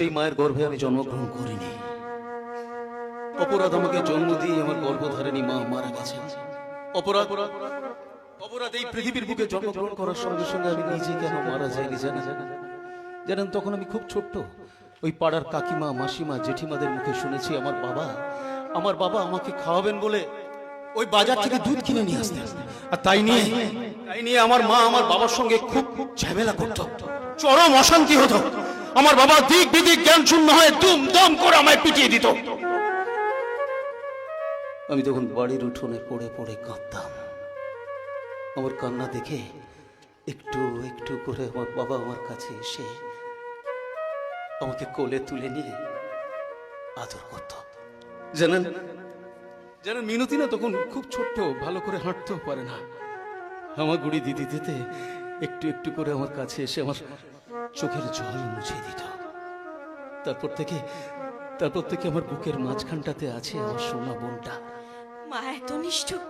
সেই মায়ের গর্ভে আমি জন্মগ্রহণ করিনি। অপরাধ আমাকে জন্ম দিয়ে আমার গর্ভধারিণী মা মারা গেছেন। অপরাধ অপরাধ এই পৃথিবীর বুকে জন্মগ্রহণ করার সঙ্গে সঙ্গে আমি নিজে কেন মারা যাইনি জানা জানা জানেন, তখন আমি খুব ছোট্ট। ওই পাড়ার কাকিমা, মাসিমা, জেঠিমাদের মুখে শুনেছি, আমার বাবা আমার বাবা আমাকে খাওয়াবেন বলে ওই বাজার থেকে দুধ কিনে নিয়ে আসতেন। আর তাই নিয়ে তাই নিয়ে আমার মা আমার বাবার সঙ্গে খুব খুব ঝামেলা করত। চরম অশান্তি হতো। আমার বাবা দিক বিদিক জ্ঞান শূন্য হয়ে দুম দম করে আমায় পিটিয়ে দিত। আমি তখন বাড়ির উঠোনে পড়ে পড়ে কাঁদতাম। আমার কান্না দেখে একটু একটু করে আমার বাবা আমার কাছে এসে আমাকে কোলে তুলে নিয়ে আদর করত। জানেন জানেন, মিনতি না তখন খুব ছোট্ট, ভালো করে হাঁটতেও পারে না। আমার গুড়ি দিদি দিতে একটু একটু করে আমার কাছে এসে আমার চোখের জল মুছে দিত। তারপর থেকে তারপর থেকে আমার বুকের মাঝখানটাতে আছে আমার সোনা বোনটা। মা এত নিষ্ঠুর।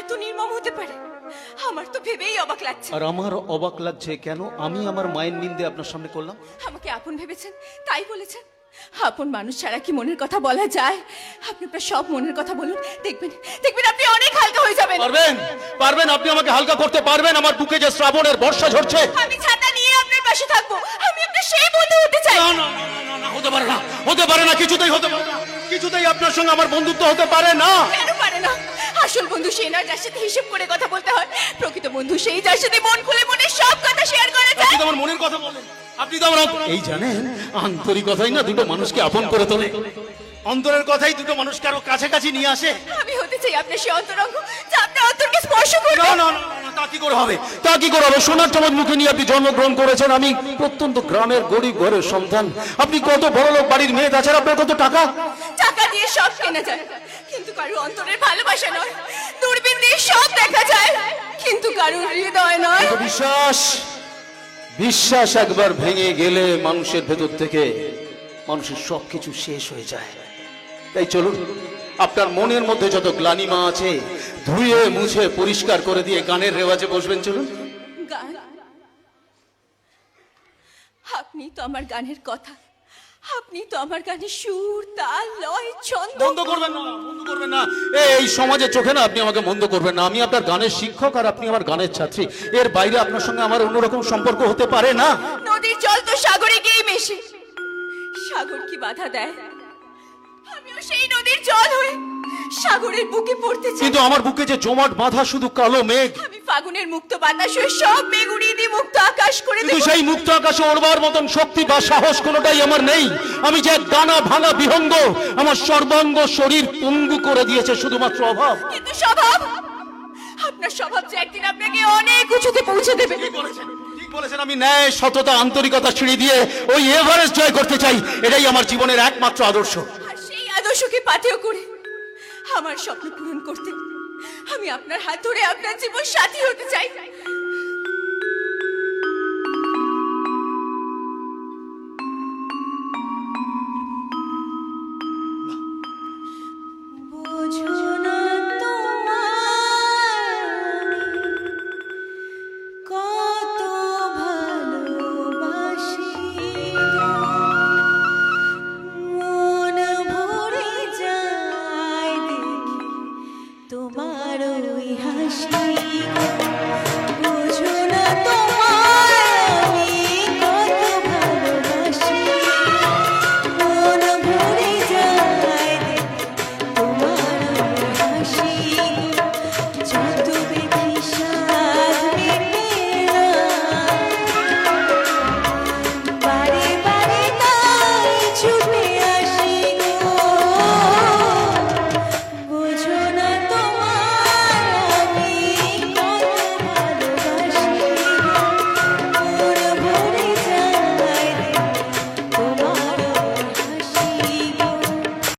এত নির্মম হতে পারে। আমার তো ভেবেই অবাক লাগছে। আর আমার অবাক লাগছে কেন? আমি আমার মায়ের নিন্দে আপনার সামনে করলাম। আমাকে আপন ভেবেছেন তাই বলেছেন। আপন মানুষ ছাড়া কি মনের কথা বলা যায়? আপনি আপনার সব মনের কথা বলুন। দেখবেন দেখবেন আপনি অনেক হালকা হয়ে যাবেন। পারবেন? পারবেন? আপনি আমাকে হালকা করতে পারবেন? আমার বুকে যে শ্রাবণের বর্ষা ঝরছে। আমি ছাতা নিয়ে পাশে থাকব। আমি আপনার সেই বন্ধু হতে চাই। না, না, না, না, না, হতে পারে না। হতে পারে না কিছুতেই হতে পারে না। কিছুতেই আপনার সঙ্গে আমার বন্ধুত্ব হতে পারে না। কেন পারে না? আসল বন্ধু সেই নয় যার সাথে হিসেব করে কথা বলতে হয়। প্রকৃত বন্ধু সেই যার সাথে মন খুলে মনে সব কথা শেয়ার করা যায়। আপনি তো আমার মনের কথা বলেন। আপনি তো আমার এই জানেন আন্তরিকতাই না দুটো মানুষকে আপন করে তোলে। অন্তরের কথাই দুটো মানুষকে আরও কাছাকাছি নিয়ে আসে। আমি হতে চাই আপনার সেই অন্তরঙ্গ যা আপনার অন্তরকে স্পর্শ করবে। না না না, না, তা কি করে হবে? তা কি করে হবে? সোনার চমক মুখে নিয়ে আপনি জন্মগ্রহণ করেছেন আমি প্রত্যন্ত গ্রামের গরিব ঘরের সন্তান। আপনি কত বড় লোক বাড়ির মেয়ে তাছাড়া আপনার কত টাকা? টাকা দিয়ে সব কেনা যায়। কিন্তু কারও অন্তরের ভালোবাসা নয় দূরবীন দিয়ে সব দেখা যায়। কিন্তু কারও হৃদয় নয়। বিশ্বাস? বিশ্বাস একবার ভেঙে গেলে মানুষের ভেতর থেকে মানুষের সবকিছু শেষ হয়ে যায়। তাই চলুন আপনার মনের মধ্যে যত গ্লানিমা আছে ধুয়ে মুছে পরিষ্কার করে দিয়ে গানের রেওয়াজে বসবেন চলুন। গান? আপনি তো আমার গানের কথা। আপনি তো আমার গানের সুর তাল লয় ছন্দ। বন্ধ করবেন না বন্ধ করবেন না। এই সমাজের চোখে না আপনি আমাকে বন্ধ করবেন না। আমি আপনার গানের শিক্ষক আর আপনি আমার গানের ছাত্রী। এর বাইরে আপনার সঙ্গে আমার অন্যরকম সম্পর্ক হতে পারে না। নদীর জল তো সাগরে গিয়ে মেশে। সাগর কি বাধা দেয়? সেই নদীর জল হয়ে সাগরের বুকে পড়তে চাই। কিন্তু আমার বুকে যে জমাট বাঁধা শুধু কালো মেঘ। আমি ফাগুনের মুক্ত বাতাস হয়ে সব মেঘ উড়িয়ে দিয়ে মুক্ত আকাশ করে কিন্তু সেই মুক্ত আকাশে ওড়বার মতন শক্তি বা সাহস কোনোটাই আমার নেই। আমি যে এক দানা ভাঙা বিহঙ্গ আমার সর্বাঙ্গ শরীর পঙ্গু করে দিয়েছে শুধুমাত্র অভাব। কিন্তু স্বভাব আপনার স্বভাব যে একদিন আপনাকে অনেক উঁচুতে পৌঁছে দেবে। বলেছেন ঠিক বলেছেন। আমি ন্যায় সততা আন্তরিকতা সিঁড়ি দিয়ে ওই এভারেস্ট জয় করতে চাই। এটাই আমার জীবনের একমাত্র আদর্শ। আর পাথেও করে। আমার স্বপ্ন পূরণ করতে আমি আপনার হাত ধরে আপনার জীবন সাথী হতে চাই। তোমার ওই হাসি।